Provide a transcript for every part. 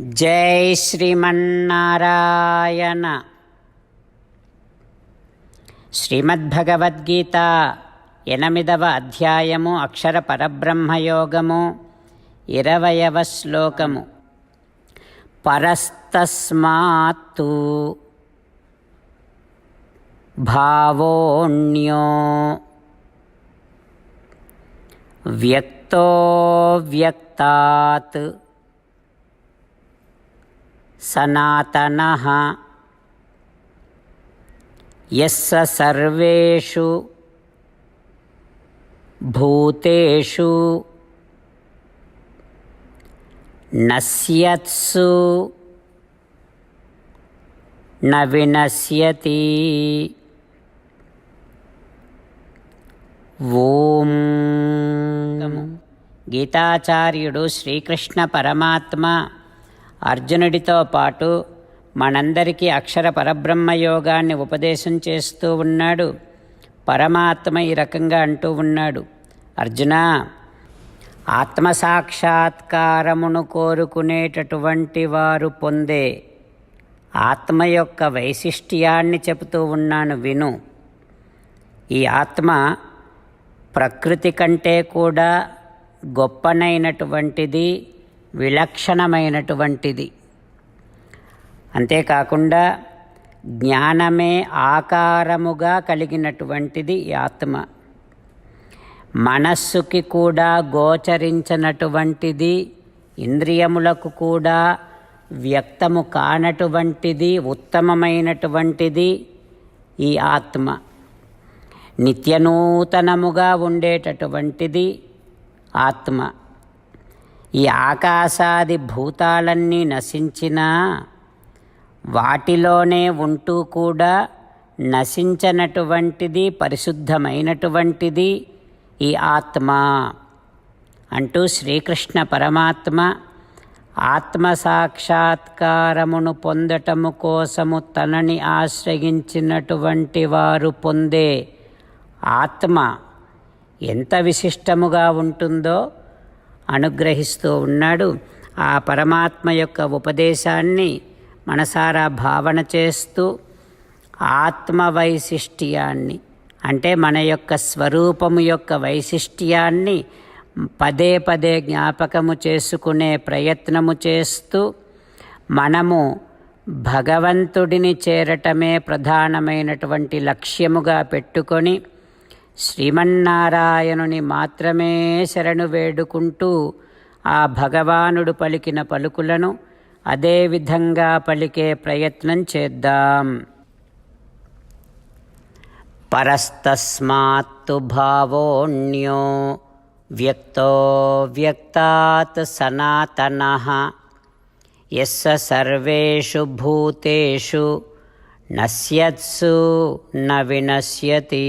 జై శ్రీమన్నారాయణ. శ్రీమద్భగవద్గీత ఎనిమిదవ అధ్యాయము అక్షర పరబ్రహ్మయోగము ఇరవయవ శ్లోకము. పరస్తస్మాత్తు భావోణ్యో వ్యక్తో వ్యక్తాత్ సనాతనः. యస్స సర్వేషు భూతేషు నశ్యత్సు న వినశ్యతి. ఓం. గీతాచార్యుడు శ్రీకృష్ణ పరమాత్మ అర్జునుడితో పాటు మనందరికీ అక్షర పరబ్రహ్మ యోగాన్ని ఉపదేశం చేస్తూ ఉన్నాడు. పరమాత్మ ఈ రకంగా అంటూ ఉన్నాడు. అర్జున ఆత్మసాక్షాత్కారమును కోరుకునేటటువంటి వారు పొందే ఆత్మ యొక్క వైశిష్ట్యాన్ని చెబుతూ ఉన్నాను విను. ఈ ఆత్మ ప్రకృతి కంటే కూడా గొప్పనైనటువంటిది. విలక్షణమైనటువంటిది. అంతేకాకుండా జ్ఞానమే ఆకారముగా కలిగినటువంటిది ఈ ఆత్మ. మనస్సుకి కూడా గోచరించినటువంటిది ఇంద్రియములకు కూడా వ్యక్తము కానటువంటిది ఉత్తమమైనటువంటిది ఈ ఆత్మ. నిత్యనూతనముగా ఉండేటటువంటిది ఆత్మ. ఈ ఆకాశాది భూతాలన్నీ నశించినా వాటిలోనే ఉంటూ కూడా నశించనటువంటిది పరిశుద్ధమైనటువంటిది ఈ ఆత్మ అంటూ శ్రీకృష్ణ పరమాత్మ ఆత్మ సాక్షాత్కారమును పొందటము కోసము తనని ఆశ్రయించినటువంటి వారు పొందే ఆత్మ ఎంత విశిష్టముగా ఉంటుందో అనుగ్రహిస్తూ ఉన్నాడు. ఆ పరమాత్మ యొక్క ఉపదేశాన్ని మనసారా భావన చేస్తూ ఆత్మ వైశిష్ట్యాన్ని అంటే మన యొక్క స్వరూపము యొక్క వైశిష్ట్యాన్ని పదే పదే జ్ఞాపకము చేసుకునే ప్రయత్నము చేస్తూ మనము భగవంతుడిని చేరటమే ప్రధానమైనటువంటి లక్ష్యముగా పెట్టుకొని శ్రీమన్నారాయణుని మాత్రమే శరణు వేడుకుంటూ ఆ భగవానుడు పలికిన పలుకులను అదేవిధంగా పలికే ప్రయత్నం చేద్దాం. పరస్తస్మాత్తు భావోణ్యో వ్యక్తో వ్యక్తాత్ సనాతన. ఎస్స సర్వేషు భూతేషు నశ్యత్సు న వినశ్యతి.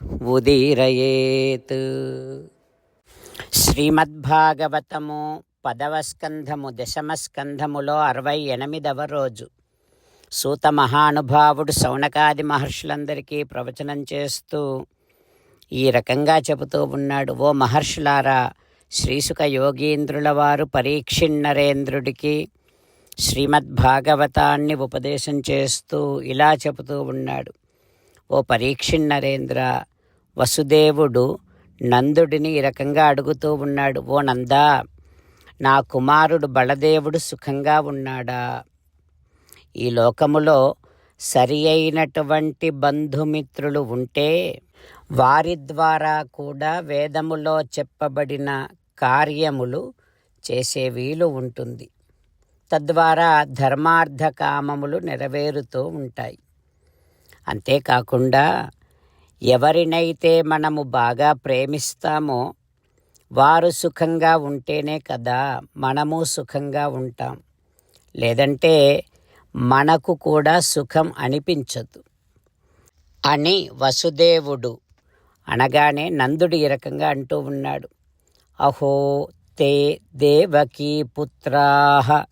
ఉదీరయేత్. శ్రీమద్భాగవతము పదవ స్కంధము దశమ స్కంధములో అరవై ఎనిమిదవ రోజు. సూత మహానుభావుడు సౌనకాది మహర్షులందరికీ ప్రవచనం చేస్తూ ఈ రకంగా చెబుతూ ఉన్నాడు ఓ మహర్షులారా శ్రీసుక యోగీంద్రుల వారు పరీక్షిన్నరేంద్రుడికి శ్రీమద్భాగవతాన్ని ఉపదేశం చేస్తూ ఇలా చెబుతూ ఉన్నాడు. ఓ పరీక్షిన్నరేంద్ర వసుదేవుడు నందుడిని ఈ రకంగా అడుగుతూ ఉన్నాడు. ఓ నందా నా కుమారుడు బలదేవుడు సుఖంగా ఉన్నాడా? ఈ లోకములో సరి అయినటువంటి బంధుమిత్రులు ఉంటే వారి ద్వారా కూడా వేదములో చెప్పబడిన కార్యములు చేసే వీలు ఉంటుంది. తద్వారా ధర్మార్థ కామములు నెరవేరుతూ ఉంటాయి. అంతేకాకుండా ఎవరినైతే మనము బాగా ప్రేమిస్తామో వారు సుఖంగా ఉంటేనే కదా మనము సుఖంగా ఉంటాం. లేదంటే మనకు కూడా సుఖం అనిపించదు. అని వసుదేవుడు అనగానే నందుడు ఈ రకంగా అంటూ ఉన్నాడు. అహో తే దేవకీ పుత్రా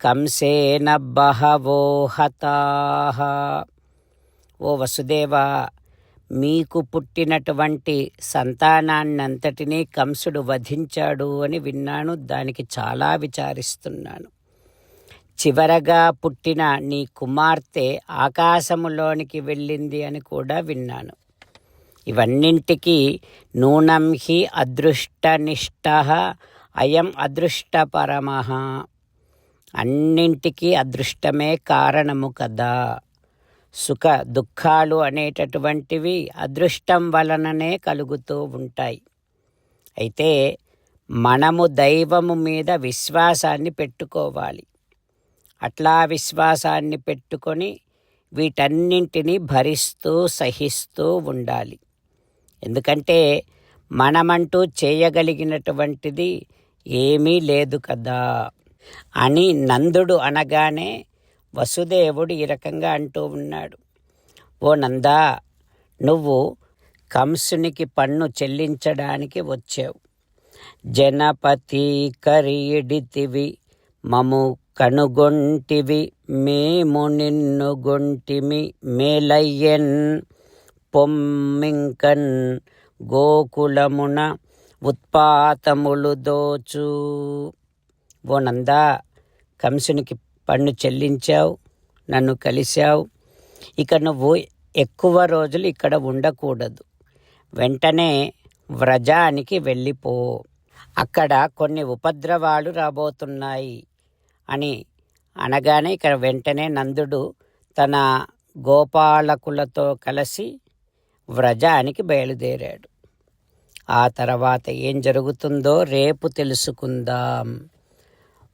కంసేన బహవోహతాహ ఓ వసుదేవా మీకు పుట్టినటువంటి సంతానాన్నంతటినీ కంసుడు వధించాడు అని విన్నాను దానికి చాలా విచారిస్తున్నాను. చివరగా పుట్టిన నీ కుమార్తె ఆకాశములోనికి వెళ్ళింది అని కూడా విన్నాను. ఇవన్నింటికి నూనం హి అదృష్టనిష్ట అయం అదృష్టపరమ. అన్నింటికీ అదృష్టమే కారణము కదా. సుఖ దుఃఖాలు అనేటటువంటివి అదృష్టం వలననే కలుగుతూ ఉంటాయి. అయితే మనము దైవము మీద విశ్వాసాన్ని పెట్టుకోవాలి. అట్లా విశ్వాసాన్ని పెట్టుకొని వీటన్నింటినీ భరిస్తూ సహిస్తూ ఉండాలి. ఎందుకంటే మనమంటూ చేయగలిగినటువంటిది ఏమీ లేదు కదా అని నందుడు అనగానే వసుదేవుడు ఈ రకంగా అంటూ ఉన్నాడు. ఓ నందా నువ్వు కంసునికి పన్ను చెల్లించడానికి వచ్చావు. జనపతి కరీడితివి మము కనుగొంటివి మేము నిన్ను గొంటిమి మేలయ్యన్ పొమ్మింకన్ గోకులమున ఉత్పాతములు దోచు. ఓ నందా కంసునికి పన్ను చెల్లించావు నన్ను కలిశావు. ఇక నువ్వు ఎక్కువ రోజులు ఇక్కడ ఉండకూడదు. వెంటనే వ్రజానికి వెళ్ళిపో. అక్కడ కొన్ని ఉపద్రవాలు రాబోతున్నాయి అని అనగానే ఇక్కడ వెంటనే నందుడు తన గోపాలకులతో కలిసి వ్రజానికి బయలుదేరాడు. ఆ తర్వాత ఏం జరుగుతుందో రేపు తెలుసుకుందాం.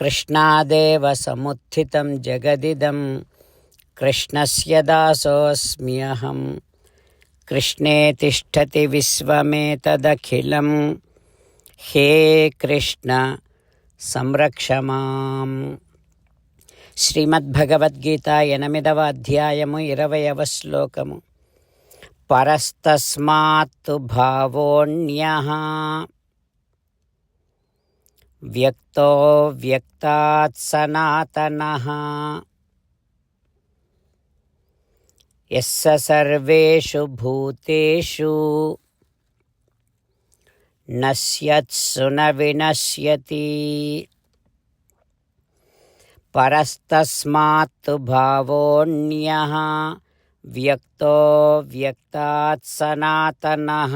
కృష్ణాదేవ సముత్థితం జగదిదం కృష్ణస్య దాసోऽస్మ్యహం కృష్ణే తిష్టతి విశ్వమేతదఖిలం హే కృష్ణ సంరక్షమాం శ్రీమద్భగవద్గీత ఎనిమిదవ అధ్యాయము ఇరవయవ శ్లోకము పరస్తస్మాత్తు భావోణ్యః వ్యక్తో వ్యక్తాత్ సనాతనః యస్స సర్వేషు భూతేషు నశ్యత్సు న వినశ్యతి పరస్తస్మాత్తు భావోణ్యః వ్యక్తో వ్యక్తాత్ సనాతనః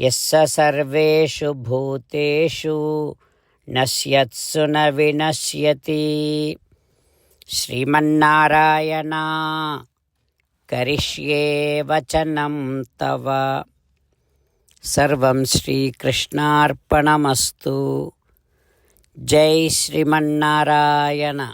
యస్స సర్వేషు భూతేషు నశ్యత్సు న వినశ్యతి. శ్రీమన్నారాయణ కరిష్యే వచనం తవ. సర్వం శ్రీకృష్ణార్పణమస్తు. జై శ్రీమన్నారాయణ.